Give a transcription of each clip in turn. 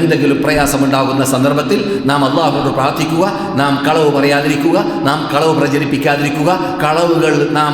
എന്തെങ്കിലും പ്രയാസമുണ്ടാകുന്ന സന്ദർഭത്തിൽ നാം അള്ളാഹുനോട് പ്രാർത്ഥിക്കുക നാം കളവ് പറയാതിരിക്കുക നാം കളവ് പ്രചരിപ്പിക്കാതിരിക്കുക. കളവുകൾ നാം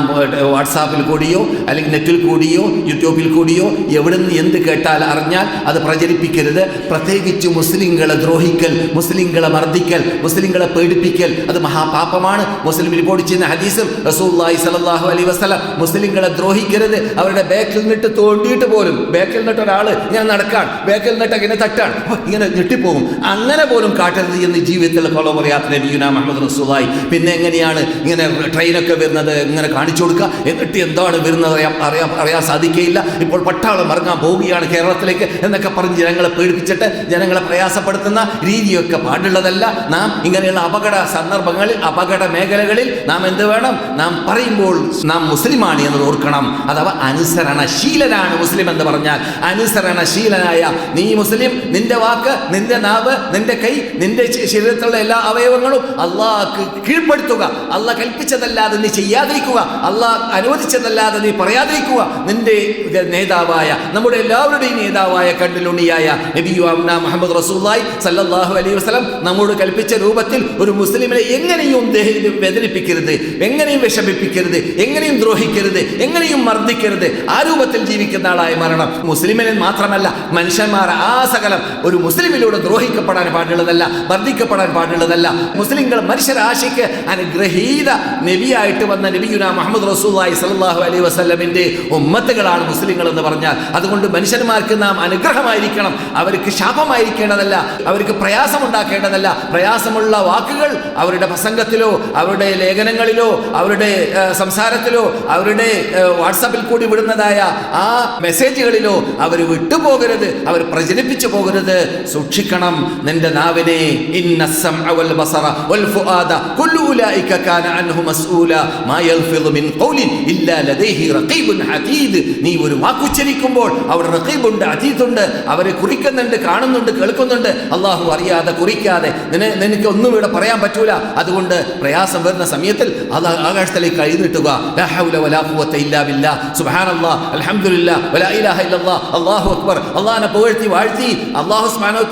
വാട്സാപ്പിൽ കൂടിയോ അല്ലെങ്കിൽ നെറ്റിൽ കൂടിയോ യൂട്യൂബിൽ കൂടിയോ എവിടെ നിന്ന് എന്ത് കേട്ടാൽ അറിഞ്ഞാൽ അത് പ്രചരിപ്പിക്കരുത്. പ്രത്യേകിച്ച് മുസ്ലിങ്ങളെ ദ്രോഹിക്കൽ മുസ്ലിങ്ങളെ മർദ്ദിക്കൽ മുസ്ലിങ്ങളെ പേടിപ്പിക്കൽ അത് മഹാപാപമാണ്. മുസ്ലിം റിപ്പോർട്ട് ചെയ്യുന്ന ഹദീസും റസൂല്ലായി സലാഹു അലൈ വസ്ലം മുസ്ലിങ്ങളെ ദ്രോഹിക്കരുത്. അവരുടെ ബാക്കിൽ നിന്നിട്ട് തോണ്ടിയിട്ട് പോലും ബാക്കിൽ നിന്നിട്ട് ഒരാൾ ഞാൻ നടക്കാൻ ബാക്കിൽ നിന്നിട്ട് ഇങ്ങനെ തട്ടാൻ ഇങ്ങനെ ഞെട്ടിപ്പോകും. അങ്ങനെ പോലും കാട്ടരുത് എന്ന് ജീവിതത്തിൽ കൊല പറയാത്ത നബിയുന മുഹമ്മദ് റസൂലായി പിന്നെ എങ്ങനെയാണ് ഇങ്ങനെ ട്രെയിനൊക്കെ വരുന്നത്? ഇങ്ങനെ കാണിച്ചു കൊടുക്കുക? എന്നിട്ട് എന്താണ് വരുന്നത്? അറിയാൻ അറിയാൻ അറിയാൻ സാധിക്കുകയില്ല. ഇപ്പോൾ പട്ടാളം ഇറങ്ങാൻ പോവുകയാണ് കേരളത്തിലേക്ക് എന്നൊക്കെ പറഞ്ഞ് ജനങ്ങളെ പേടിപ്പിച്ചിട്ട് ജനങ്ങളെ പ്രയാസപ്പെടുത്തുന്ന രീതിയൊക്കെ പാടുള്ളതല്ല. നാം ഇങ്ങനെയുള്ള അപകട സന്ദർഭങ്ങളിൽ അപകട മേഖലകളിൽ നാം എന്ത് വേണം? നാം പറയുമ്പോൾ നാം മുസ്ലിമാണ് എന്ന് ഓർക്കണം. അഥവാ അനുസരണശീലനാണ് മുസ്ലിം എന്ന് പറഞ്ഞാൽ. അനുസരണശീലനായ നീ മുസ്ലിം നിന്റെ വാക്ക് നിന്റെ നാവ് നിന്റെ കൈ നിന്റെ ശരീരത്തിലുള്ള എല്ലാ അവയവങ്ങളും അള്ളാഹ്ക്ക് കീഴ്പ്പെടുത്തുക. അള്ളാഹ് കൽപ്പിച്ചതല്ലാതെ നീ ചെയ്യാതിരിക്കുക. അള്ളാഹ് അനുവദിച്ചതല്ലാതെ നീ പറയാതിരിക്കുക. നിന്റെ നേതാവായ നമ്മുടെ എല്ലാവരുടെയും നേതാവായ കണ്ണിലുണ്ണിയായ അമ്ന മുഹമ്മദ് റസൂല്ലായി സല്ലാഹു അലൈഹി വസ്ലം നമ്മോട് കൽപ്പിച്ച രൂപത്തിൽ ഒരു മുസ്ലിമിനെ എങ്ങനെയും വേദനിപ്പിക്കരുത്. എങ്ങനെയും വിഷമിപ്പിക്കരുത്. എങ്ങനെയും ദ്രോഹിക്കരുത്. എങ്ങനെയും മർദ്ദിക്കരുത്. ആ രൂപത്തിൽ ജീവിക്കുന്ന ആളായി മരണം മുസ്ലിമിനെ മാത്രമല്ല മനുഷ്യന്മാർ ആ സകലം ഒരു മുസ്ലിമിലൂടെ ദ്രോഹിക്കപ്പെടാൻ പാടുള്ളതല്ല വർദ്ധിക്കപ്പെടാൻ പാടുള്ളതല്ല. മുസ്ലിങ്ങൾ മനുഷ്യരാശിക്ക് അനുഗ്രഹീത നബിയായിട്ട് വന്ന നബിയുന മുഹമ്മദ് റസൂല്ലായി സല്ലല്ലാഹു അലൈഹി വസല്ലമിന്റെ ഉമ്മത്തുകളാണ് മുസ്ലിങ്ങൾ എന്ന് പറഞ്ഞാൽ. അതുകൊണ്ട് മനുഷ്യന്മാർക്ക് നാം അനുഗ്രഹമായിരിക്കണം. അവർക്ക് ശാപമായിരിക്കേണ്ടതല്ല അവർക്ക് പ്രയാസമുണ്ടാക്കേണ്ടതല്ല. പ്രയാസമുള്ള വാക്കുകൾ അവരുടെ പ്രസംഗത്തിലോ അവരുടെ ലേഖനങ്ങളിലോ അവരുടെ സംസാരത്തിലോ അവരുടെ വാട്സാപ്പിൽ കൂടി വിടുന്നതായ ആ മെസ്സേജുകളിലോ അവർ വിട്ടുപോകരുത് അവർ പ്രചരിപ്പിച്ചു പോകരുത്. സൂക്ഷിക്കണം. നിന്റെ നാവിനെ നീ ഒരു വാക്കുച്ചരിക്കുമ്പോൾ അവിടെ റഖീബുണ്ട് അതീതുണ്ട് അവരെ കുറിക്കുന്നുണ്ട് കാണുന്നുണ്ട് കേൾക്കുന്നുണ്ട്. അള്ളാഹു അറിയാതെ കുറിക്കാതെ. നിനക്ക് ഒന്നും ഇവിടെ പറയാൻ പറ്റൂല. അതുകൊണ്ട് പ്രയാസം വരുന്ന സമയത്തിൽ അത് ആകാശത്തിലേക്ക് കൈനീട്ടുക അള്ളാഹു അക്ബർ. അള്ളാഹിനെ പുകഴ്ത്തി വാഴ്ത്തി. അള്ളാഹു സുബ്ഹാനഹു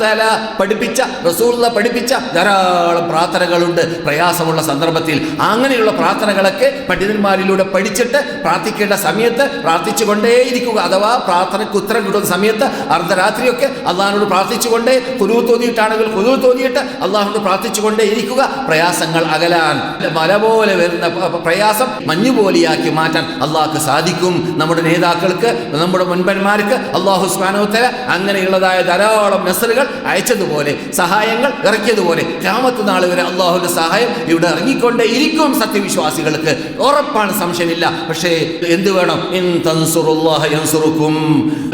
പഠിപ്പിച്ച റസൂലുള്ള പഠിപ്പിച്ച ധാരാളം പ്രാർത്ഥനകളുണ്ട്. പ്രയാസമുള്ള സന്ദർഭത്തിൽ അങ്ങനെയുള്ള പ്രാർത്ഥനകളൊക്കെ പണ്ഡിതന്മാരിലൂടെ പഠിച്ചിട്ട് പ്രാർത്ഥിക്കേണ്ട സമയത്ത് പ്രാർത്ഥിച്ചുകൊണ്ടേയിരിക്കുക. അഥവാ പ്രാർത്ഥനയ്ക്ക് ഉത്തരം കിട്ടുന്ന സമയത്ത് അർദ്ധരാത്രിയൊക്കെ അള്ളാഹിനോട് പ്രാർത്ഥിച്ചുകൊണ്ടേ കുരു തോന്നിയിട്ടാണെങ്കിൽ കുരു തോന്നിയിട്ട് അള്ളാഹിനോട് പ്രാർത്ഥിച്ചുകൊണ്ടേ ഇരിക്കുക പ്രയാസങ്ങൾ അകലാൻ. മല പോലെ വരുന്ന പ്രയാസം മഞ്ഞുപോലെയാക്കി മാറ്റാൻ അള്ളാഹ്ക്ക് സാധിക്കും. നമ്മുടെ നേതാക്കൾക്ക് നമ്മുടെ മുൻപന്മാർക്ക് അള്ളാഹു സ്മാനോത്തര അങ്ങനെയുള്ളതായ ധാരാളം മെസ്സറുകൾ അയച്ചതുപോലെ സഹായങ്ങൾ ഇറക്കിയതുപോലെ രാമത്ത് നാൾ വരെ അള്ളാഹുവിന്റെ സഹായം ഇവിടെ ഇറങ്ങിക്കൊണ്ടേ ഇരിക്കും സത്യവിശ്വാസികൾക്ക്. ഉറപ്പാണ് സംശയമില്ല. പക്ഷേ എന്ത് വേണം?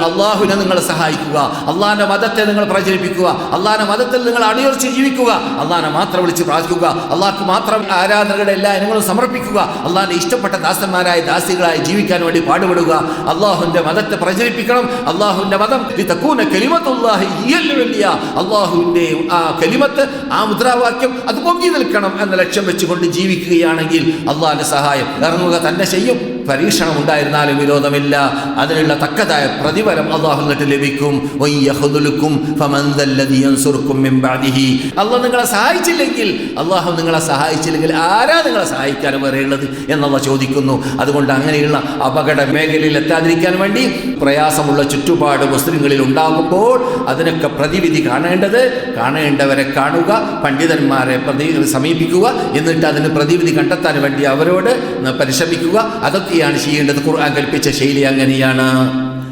അള്ളാഹുവിനെ നിങ്ങൾ സഹായിക്കുക. അള്ളാഹിന്റെ മതത്തെ നിങ്ങൾ പ്രചരിപ്പിക്കുക. അള്ളാഹിന്റെ മതത്തിൽ നിങ്ങൾ അടിയുറച്ച് ജീവിക്കുക. അള്ളാഹിനെ മാത്രം വിളിച്ച് പ്രാർത്ഥിക്കുക. അള്ളാഹ്ക്ക് മാത്രം ആരാധനകളുടെ എല്ലാ ഇനങ്ങളും സമർപ്പിക്കുക. അള്ളാഹിന്റെ ഇഷ്ടപ്പെട്ട ദാസന്മാരായ ദാസികളായി ജീവിക്കാൻ വേണ്ടി പാടുപെടുക. അള്ളാഹുവിന്റെ മതത്തെ പ്രചരിപ്പിക്കണം. അള്ളാഹുവിന്റെ മതം തക്കൂന കലിമത്തുല്ലാഹി ഹിയൽ വലിയ അള്ളാഹുവിന്റെ ആ കലിമത്ത് ആ മുദ്രാവാക്യം അത് പൊങ്ങി നിൽക്കണം എന്ന ലക്ഷ്യം വെച്ചുകൊണ്ട് ജീവിക്കുകയാണെങ്കിൽ അള്ളാഹിന്റെ സഹായം ഇറങ്ങുക തന്നെ ചെയ്യും. പരീക്ഷണം ഉണ്ടായിരുന്നാലും വിരോധമില്ല. അതിനുള്ള തക്കതായ പ്രതിഫലം അള്ളാഹു എന്നിട്ട് ലഭിക്കും. അള്ളാഹ് നിങ്ങളെ സഹായിച്ചില്ലെങ്കിൽ അള്ളാഹു നിങ്ങളെ സഹായിച്ചില്ലെങ്കിൽ ആരാ നിങ്ങളെ സഹായിക്കാൻ വരെയുള്ളത് എന്നുള്ള ചോദിക്കുന്നു. അതുകൊണ്ട് അങ്ങനെയുള്ള അപകട മേഖലയിൽ എത്താതിരിക്കാൻ വേണ്ടി പ്രയാസമുള്ള ചുറ്റുപാട് മുസ്ലിങ്ങളിൽ ഉണ്ടാകുമ്പോൾ അതിനൊക്കെ പ്രതിവിധി കാണേണ്ടത് കാണേണ്ടവരെ കാണുക പണ്ഡിതന്മാരെ പ്രതി സമീപിക്കുക എന്നിട്ട് അതിന് പ്രതിവിധി കണ്ടെത്താൻ വേണ്ടി അവരോട് പരിശ്രമിക്കുക. അതൊക്കെയാണ് ചെയ്യേണ്ടത്. ഖുർആൻ കൽപ്പിച്ച ശൈലി അങ്ങനെയാണ്.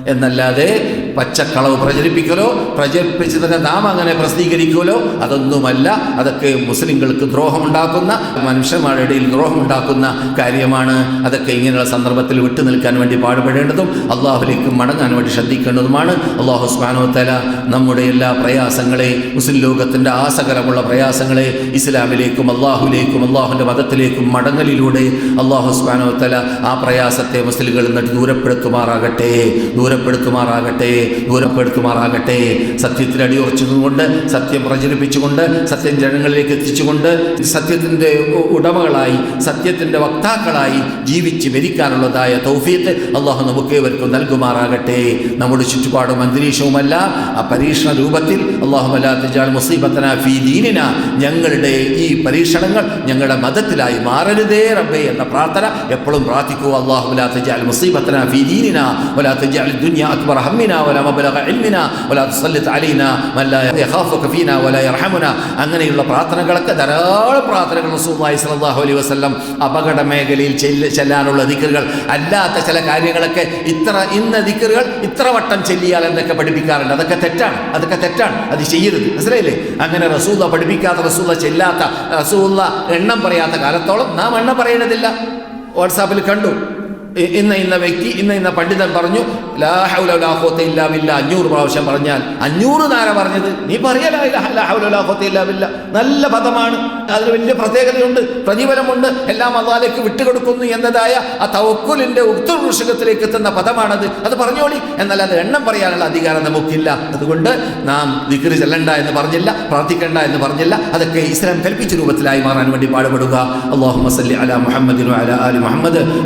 എന്നല്ലാതെ പച്ചക്കളവ് പ്രചരിപ്പിക്കലോ പ്രചരിപ്പിച്ചതിനെ നാം അങ്ങനെ പ്രസിദ്ധീകരിക്കലോ അതൊന്നുമല്ല. അതൊക്കെ മുസ്ലിങ്ങൾക്ക് ദ്രോഹമുണ്ടാക്കുന്ന മനുഷ്യന്മാരുടെ ഇടയിൽ ദ്രോഹമുണ്ടാക്കുന്ന കാര്യമാണ്. അതൊക്കെ ഇങ്ങനെയുള്ള സന്ദർഭത്തിൽ വിട്ടു നിൽക്കാൻ വേണ്ടി പാടുപെടേണ്ടതും അള്ളാഹുലേക്ക് മടങ്ങാൻ വേണ്ടി ശ്രദ്ധിക്കേണ്ടതുമാണ്. അള്ളാഹു സ്മാനോ തല നമ്മുടെ എല്ലാ പ്രയാസങ്ങളെ മുസ്ലിം ലോകത്തിന്റെ ആസകലമുള്ള പ്രയാസങ്ങളെ ഇസ്ലാമിലേക്കും അള്ളാഹുലേക്കും അള്ളാഹുവിന്റെ മതത്തിലേക്കും മടങ്ങലിലൂടെ അള്ളാഹു സ്മാനോ തല ആ പ്രയാസത്തെ മുസ്ലിങ്ങൾ എന്നിട്ട് ദൂരപ്പെടുത്തുമാറാകട്ടെ ദൂരപ്പെടുത്തുമാറാകട്ടെ. ദൂരപ്പെടുത്തുമാറാകട്ടെ. സത്യത്തിൽ അടിയുറച്ചതുകൊണ്ട് സത്യം പ്രചരിപ്പിച്ചുകൊണ്ട് സത്യം ജനങ്ങളിലേക്ക് എത്തിച്ചുകൊണ്ട് സത്യത്തിന്റെ ഉടമകളായി സത്യത്തിന്റെ വക്താക്കളായി ജീവിച്ച് ഭരിക്കാനുള്ളതായ തൗഫീത്ത് അള്ളാഹു നമുക്ക് ഇവർക്കും നൽകുമാറാകട്ടെ. നമ്മുടെ ചുറ്റുപാടും അന്തരീക്ഷവുമല്ല ആ പരീക്ഷണ രൂപത്തിൽ അള്ളാഹുമല്ലാത്ത മുസീബത്തന ഫി ദീനിന ഞങ്ങളുടെ ഈ പരീക്ഷണങ്ങൾ ഞങ്ങളുടെ മതത്തിലായി മാറരുതേ റബ്ബേ എന്ന പ്രാർത്ഥന എപ്പോഴും പ്രാർത്ഥിക്കുക. അള്ളാഹുലാത്ത മുസീബത്തന ഫി ദീനിന വലാത്ത ദുനിയ അക്ബർ ഹമ്മിന ولا مبلغ علمنا ولا تسلط علينا من لا يخافك فينا ولا يرحمنا അങ്ങനെയുള്ള പ്രാർത്ഥനകളൊക്കെ ധാരാളം പ്രാർത്ഥനകൾ റസൂലുള്ളാഹി സ്വല്ലല്ലാഹു അലൈഹി വസല്ലം അപകട മേഖലയിൽ ചെല്ല ചെല്ലാനുള്ള ദിക്കറുകൾ അല്ലാത്ത ചില കാര്യങ്ങളൊക്കെ ഇത്ര ഇന്ന ദിക്കറുകൾ ഇത്ര വട്ടം ചെല്ലിയാൽ എന്നൊക്കെ പഠിപ്പിക്കാറുണ്ട് അതൊക്കെ തെറ്റാണ് അതൊക്കെ തെറ്റാണ് അത് ചെയ്യരുത് മനസ്സിലായില്ലേ അങ്ങനെ റസൂല പഠിപ്പിക്കാത്ത റസൂല ചെല്ലാത്ത റസൂല എണ്ണം പറയാത്ത കാലത്തോളം നാം എണ്ണം പറയേണ്ടതില്ല വാട്സാപ്പിൽ കണ്ടു ഇ- ഇന്ന ഇന്ന വ്യക്തി ഇന്ന ഇന്ന പണ്ഡിതൻ പറഞ്ഞു ലാഹൗലാഹോത്തെ ഹൗല വലാ ഖുവത ഇല്ലാ ബില്ലാ അഞ്ഞൂറ് പ്രാവശ്യം പറഞ്ഞാൽ അഞ്ഞൂറ് താര പറഞ്ഞത്. നീ പറയലാ ഇല്ലാമില്ല നല്ല പദമാണ്. അതിന് വലിയ പ്രത്യേകതയുണ്ട്. പ്രതിഫലമുണ്ട്. എല്ലാം അള്ളാലേക്ക് വിട്ടുകൊടുക്കുന്നു എന്നതായ ആ തവക്കുലിന്റെ ഉത്തർവൃഷകത്തിലേക്ക് എത്തുന്ന പദമാണത്. അത് പറഞ്ഞോളി. എന്നാൽ അത് എണ്ണം പറയാനുള്ള അധികാരം നമുക്കില്ല. അതുകൊണ്ട് നാം ദിക്റ് ചെല്ലണ്ട എന്ന് പറഞ്ഞില്ല പ്രാർത്ഥിക്കേണ്ട എന്ന് പറഞ്ഞില്ല. അതൊക്കെ ഇസ്ലാം കൽപ്പിച്ച രൂപത്തിലായി മാറാൻ വേണ്ടി പാടുപെടുക. അള്ളാഹു മസല്ലി അല മുഹമ്മദിനു അല ആലി മുഹമ്മദ്.